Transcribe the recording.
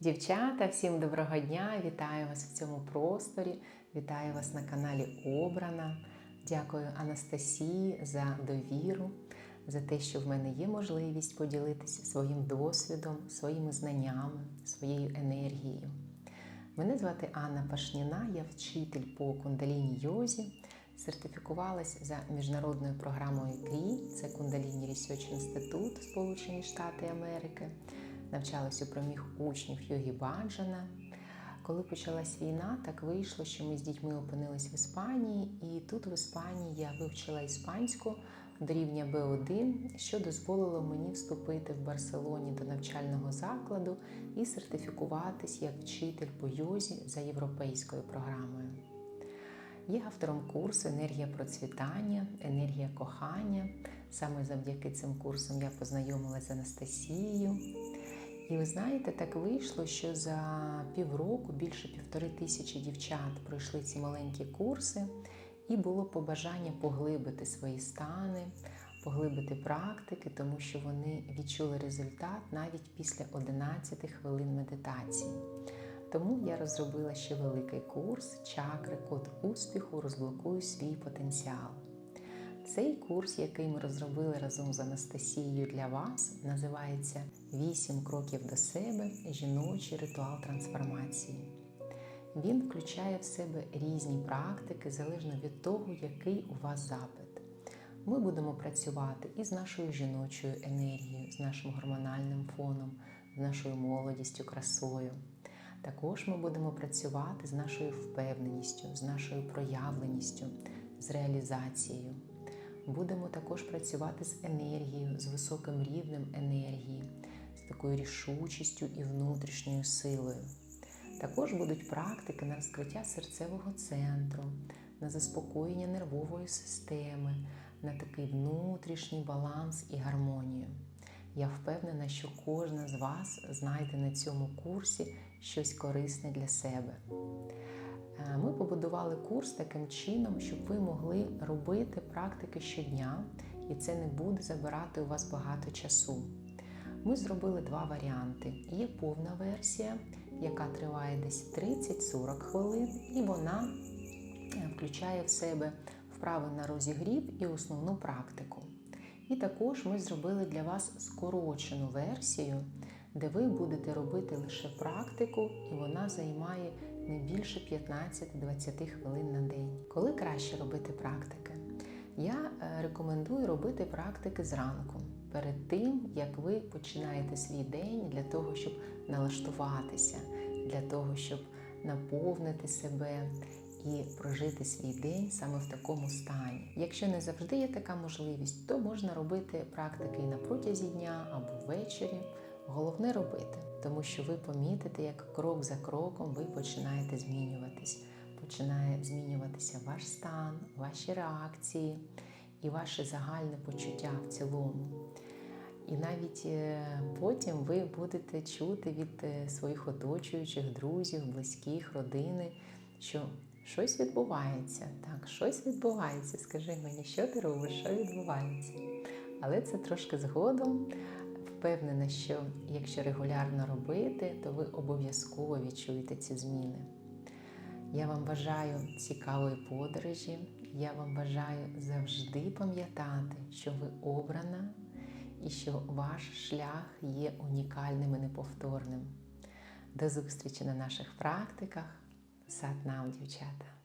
Дівчата, всім доброго дня! Вітаю вас в цьому просторі. Вітаю вас на каналі Обрана. Дякую Анастасії за довіру, за те, що в мене є можливість поділитися своїм досвідом, своїми знаннями, своєю енергією. Мене звати Анна Пашніна, я вчитель по кундаліні йозі, сертифікувалась за міжнародною програмою КРІ, це Кундаліні Research Інститут Сполучені Штати Америки. Навчалась у проміг учнів Йогі Баджана. Коли почалась війна, так вийшло, що ми з дітьми опинились в Іспанії, і тут в Іспанії я вивчила іспанську до рівня Б1, що дозволило мені вступити в Барселоні до навчального закладу і сертифікуватись як вчитель по йозі за європейською програмою. Є автором курсу Енергія процвітання, енергія кохання. Саме завдяки цим курсам я познайомилася з Анастасією. І ви знаєте, так вийшло, що за півроку більше півтори тисячі дівчат пройшли ці маленькі курси, і було побажання поглибити свої стани, поглибити практики, тому що вони відчули результат навіть після 11 хвилин медитації. Тому я розробила ще великий курс Чакри Код успіху розблокую свій потенціал. Цей курс, який ми розробили разом з Анастасією для вас, називається «8 кроків до себе. Жіночий ритуал трансформації. Він включає в себе різні практики залежно від того, який у вас запит. Ми будемо працювати і з нашою жіночою енергією, з нашим гормональним фоном, з нашою молодістю, красою. Також ми будемо працювати з нашою впевненістю, з нашою проявленістю, з реалізацією. Будемо також працювати з енергією, з високим рівнем енергії, з такою рішучістю і внутрішньою силою. Також будуть практики на розкриття серцевого центру, на заспокоєння нервової системи, на такий внутрішній баланс і гармонію. Я впевнена, що кожна з вас знайде на цьому курсі щось корисне для себе. Ми побудували курс таким чином, щоб ви могли робити практики щодня, і це не буде забирати у вас багато часу. Ми зробили два варіанти. Є повна версія, яка триває десь 30-40 хвилин, і вона включає в себе вправи на розігрів і основну практику. І також ми зробили для вас скорочену версію, де ви будете робити лише практику, і вона займає не більше 15-20 хвилин на день. Коли краще робити практики? Я рекомендую робити практики зранку, перед тим, як ви починаєте свій день для того, щоб налаштуватися, для того, щоб наповнити себе і прожити свій день саме в такому стані. Якщо не завжди є така можливість, то можна робити практики і на протязі дня або ввечері. Головне робити, тому що ви помітите, як крок за кроком ви починаєте змінюватись. Починає змінюватися ваш стан, ваші реакції і ваше загальне почуття в цілому. І навіть потім ви будете чути від своїх оточуючих, друзів, близьких, родини, що щось відбувається. Так, щось відбувається. Скажи мені, що ти робиш, що відбувається. Але це трошки згодом. Впевнена, що якщо регулярно робити, то ви обов'язково відчуєте ці зміни. Я вам бажаю цікавої подорожі, я вам бажаю завжди пам'ятати, що ви обрана і що ваш шлях є унікальним і неповторним. До зустрічі на наших практиках. Сатнам, дівчата!